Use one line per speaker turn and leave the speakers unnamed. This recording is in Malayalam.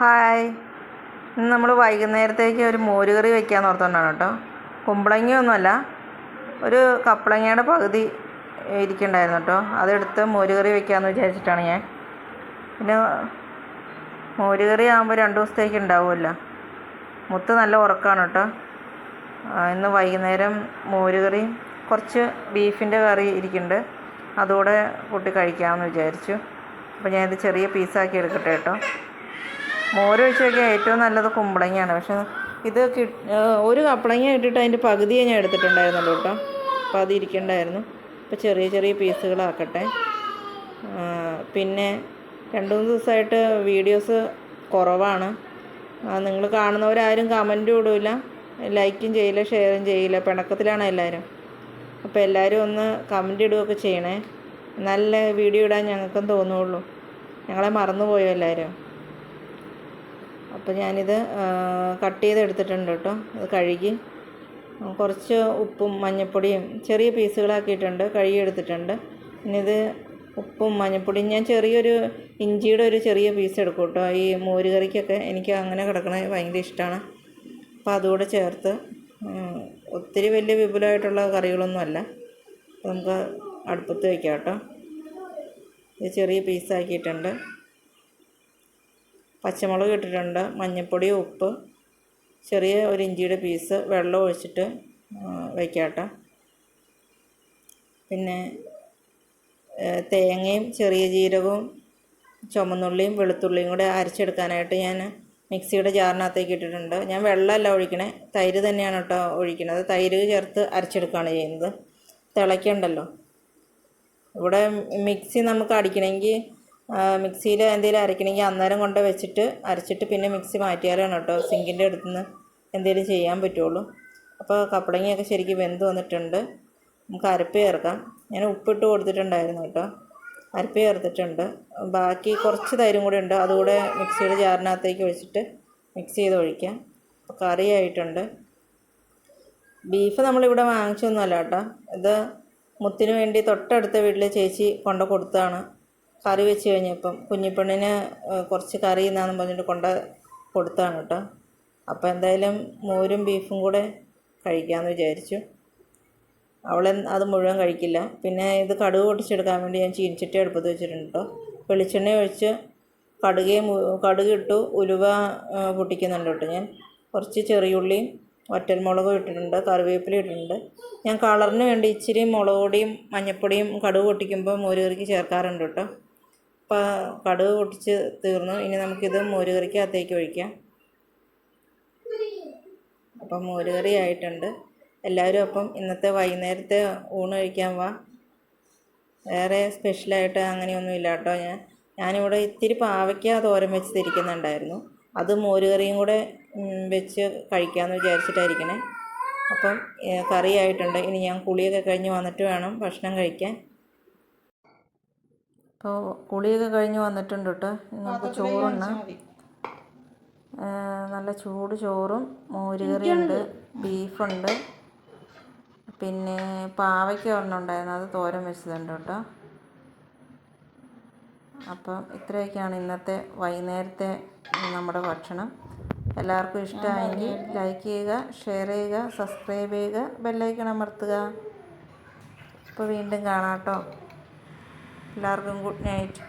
ഹായ്. ഇന്ന് നമ്മൾ വൈകുന്നേരത്തേക്ക് ഒരു മോരുകറി വെക്കാന്ന് ഓർത്തുകൊണ്ടാണ് കേട്ടോ. കുമ്പളങ്ങയൊന്നുമല്ല ഒരു കപ്പളങ്ങയുടെ പകുതി ഇരിക്കണ്ടായിരുന്നു കേട്ടോ. അതെടുത്ത് മോരുകറി വെക്കാമെന്ന് വിചാരിച്ചിട്ടാണ് ഞാൻ. പിന്നെ മോരുകറി ആകുമ്പോൾ രണ്ട് ദിവസത്തേക്ക് ഉണ്ടാവുമല്ലോ. മുത്ത് നല്ല ഉറക്കമാണ് കേട്ടോ. ഇന്ന് വൈകുന്നേരം മോരുകറി കുറച്ച് ബീഫിന്റെ കറി ഇരിക്കുന്നുണ്ട്. അതുകൂടെ കൂട്ടി കഴിക്കാമെന്ന് വിചാരിച്ചു. അപ്പോൾ ഞാനിത് ചെറിയ പീസാക്കി എടുക്കട്ടെ കേട്ടോ. മോര് ഒഴിച്ച് വയ്ക്കാൻ ഏറ്റവും നല്ലത് കുമ്പളങ്ങയാണ്. പക്ഷെ ഇത് ഒരു കപ്പളങ്ങ ഇട്ടിട്ട് അതിന്റെ പകുതിയെ ഞാൻ എടുത്തിട്ടുണ്ടായിരുന്നുള്ളൂ കേട്ടോ. അപ്പോൾ അത് ഇരിക്കണ്ടായിരുന്നു. അപ്പോൾ ചെറിയ ചെറിയ പീസുകളാക്കട്ടെ. പിന്നെ രണ്ട് മൂന്ന് ദിവസമായിട്ട് വീഡിയോസ് കുറവാണ്. നിങ്ങൾ കാണുന്നവരാരും കമന്റും ഇടില്ല ലൈക്കും ചെയ്യില്ല ഷെയറും ചെയ്യില്ല. പിണക്കത്തിലാണ് എല്ലാവരും. അപ്പോൾ എല്ലാവരും ഒന്ന് കമന്റ് ഇടുകയൊക്കെ ചെയ്യണേ. നല്ല വീഡിയോ ഇടാൻ ഞങ്ങൾക്കും തോന്നുള്ളൂ. ഞങ്ങളെ മറന്നുപോയോ എല്ലാവരും? അപ്പോൾ ഞാനിത് കട്ട് ചെയ്ത് എടുത്തിട്ടുണ്ട് കേട്ടോ അത് കഴുകി കുറച്ച് ഉപ്പും മഞ്ഞൾപ്പൊടിയും ചെറിയ പീസുകളാക്കിയിട്ടുണ്ട് കഴുകി എടുത്തിട്ടുണ്ട് ഇനി ഇത് ഉപ്പും മഞ്ഞൾപ്പൊടിയും ഞാൻ ചെറിയൊരു ഇഞ്ചിയുടെ ഒരു ചെറിയ പീസ് എടുക്കും കേട്ടോ ഈ മോരുകറിക്കൊക്കെ എനിക്ക് അങ്ങനെ കിടക്കണത് ഭയങ്കര ഇഷ്ടമാണ് അപ്പോൾ അതുകൂടെ ചേർത്ത് ഒത്തിരി വലിയ വിപുലമായിട്ടുള്ള കറികളൊന്നുമല്ല നമുക്ക് അടുപ്പത്ത് വയ്ക്കാം കേട്ടോ ഇത് ചെറിയ പീസാക്കിയിട്ടുണ്ട്. പച്ചമുളക് ഇട്ടിട്ടുണ്ട് മഞ്ഞൾപ്പൊടി ഉപ്പ് ചെറിയ ഒരു ഇഞ്ചിയുടെ പീസ് വെള്ളം ഒഴിച്ചിട്ട് വയ്ക്കാട്ട പിന്നെ തേങ്ങയും ചെറിയ ജീരകവും ചുമന്നുള്ളിയും വെളുത്തുള്ളിയും കൂടെ അരച്ചെടുക്കാനായിട്ട് ഞാൻ മിക്സിയുടെ ജാറിനകത്തേക്ക് ഇട്ടിട്ടുണ്ട്. ഞാൻ വെള്ളമല്ല ഒഴിക്കണേ തൈര് തന്നെയാണ് കേട്ടോ ഒഴിക്കുന്നത് തൈര് ചേർത്ത് അരച്ചെടുക്കുകയാണ് ചെയ്യുന്നത്. തിളയ്ക്കണ്ടല്ലോ ഇവിടെ മിക്സി നമുക്ക് അടിക്കണമെങ്കിൽ മിക്സിയിൽ എന്തെങ്കിലും അരയ്ക്കണമെങ്കിൽ അന്നേരം കൊണ്ട് വെച്ചിട്ട് അരച്ചിട്ട് പിന്നെ മിക്സി മാറ്റിയാലാണ് കേട്ടോ. സിങ്കിന്റെ അടുത്ത് നിന്ന് എന്തെങ്കിലും ചെയ്യാൻ പറ്റുള്ളൂ. അപ്പോൾ കപ്പളങ്ങയൊക്കെ ശരിക്കും വെന്ത് വന്നിട്ടുണ്ട്. നമുക്ക് അരപ്പ് ചേർക്കാം. ഞാൻ ഉപ്പിട്ട് കൊടുത്തിട്ടുണ്ടായിരുന്നു കേട്ടോ. അരപ്പ് ചേർത്തിട്ടുണ്ട്. ബാക്കി കുറച്ച് തൈരും കൂടി ഉണ്ട്. അതുകൂടെ മിക്സിയുടെ ജാറിനകത്തേക്ക് ഒഴിച്ചിട്ട് മിക്സ് ചെയ്ത് ഒഴിക്കാം. അപ്പോൾ കറി ആയിട്ടുണ്ട്. ബീഫ് നമ്മളിവിടെ വാങ്ങിച്ചൊന്നുമല്ല കേട്ടോ. ഇത് മുത്തിന് വേണ്ടി തൊട്ടടുത്ത വീട്ടിലെ ചേച്ചി കൊണ്ട് കൊടുത്തതാണ്. കറി വെച്ച് കഴിഞ്ഞപ്പം കുഞ്ഞിപ്പെണ്ണിന് കുറച്ച് കറി എന്നാന്ന് പറഞ്ഞിട്ട് കൊണ്ട് കൊടുത്താണ് കേട്ടോ. അപ്പോൾ എന്തായാലും മോരും ബീഫും കൂടെ കഴിക്കാമെന്ന് വിചാരിച്ചു. അവൾ അത് മുഴുവൻ കഴിക്കില്ല. പിന്നെ ഇത് കടുക് പൊട്ടിച്ചെടുക്കാൻ വേണ്ടി ഞാൻ ചീനിച്ചട്ടി അടുപ്പത്ത് വെച്ചിട്ടുണ്ട് കേട്ടോ. വെളിച്ചെണ്ണ ഒഴിച്ച് കടുക് ഇട്ടു ഉലുവ പൊട്ടിക്കുന്നുണ്ട് കേട്ടോ ഞാൻ. കുറച്ച് ചെറിയുള്ളിയും വറ്റൽമുളകും ഇട്ടിട്ടുണ്ട് കറിവേപ്പില ഇട്ടിട്ടുണ്ട്. ഞാൻ കളറിന് വേണ്ടി ഇച്ചിരി മുളക് പൊടിയും മഞ്ഞൾപ്പൊടിയും കടുക് പൊട്ടിക്കുമ്പോൾ മോരുകറിക്ക് ചേർക്കാറുണ്ട് കേട്ടോ. അപ്പോൾ കടുക് പൊട്ടിച്ച് തീർന്നു. ഇനി നമുക്കിത് മോരുകറിക്കകത്തേക്ക് ഒഴിക്കാം. അപ്പം മോരുകറി ആയിട്ടുണ്ട്. എല്ലാവരും അപ്പം ഇന്നത്തെ വൈകുന്നേരത്തെ ഊണ് കഴിക്കാൻ വാ. വേറെ സ്പെഷ്യലായിട്ട് അങ്ങനെയൊന്നും ഇല്ല കേട്ടോ ഞാൻ. ഞാനിവിടെ ഇത്തിരി പാവയ്ക്ക തോരൻ വെച്ച് തിരിക്കുന്നുണ്ടായിരുന്നു. അത് മോരുകറിയും കൂടെ വെച്ച് കഴിക്കാമെന്ന് വിചാരിച്ചിട്ടായിരിക്കണേ. അപ്പം കറിയായിട്ടുണ്ട്. ഇനി ഞാൻ കുളിയൊക്കെ കഴിഞ്ഞ് വന്നിട്ട് വേണം ഭക്ഷണം കഴിക്കാൻ. അപ്പോൾ കുളിയൊക്കെ കഴിഞ്ഞ് വന്നിട്ടുണ്ട് കേട്ടോ നമുക്ക് ചോറുണ്ണാം. നല്ല ചൂട് ചോറും മോരുകറിയുണ്ട് ബീഫുണ്ട്. പിന്നെ പാവയ്ക്ക ഒരെണ്ണം ഉണ്ടായിരുന്നു അത് തോരൻ വെച്ചതുണ്ട് കേട്ടോ. അപ്പം ഇത്രയൊക്കെയാണ് ഇന്നത്തെ വൈകുന്നേരത്തെ നമ്മുടെ ഭക്ഷണം. എല്ലാവർക്കും ഇഷ്ടമായെങ്കിൽ ലൈക്ക് ചെയ്യുക ഷെയർ ചെയ്യുക സബ്സ്ക്രൈബ് ചെയ്യുക ബെല്ലൈക്കൺ അമർത്തുക. അപ്പോൾ വീണ്ടും കാണാം കേട്ടോ. എല്ലാവർക്കും ഗുഡ് നൈറ്റ്.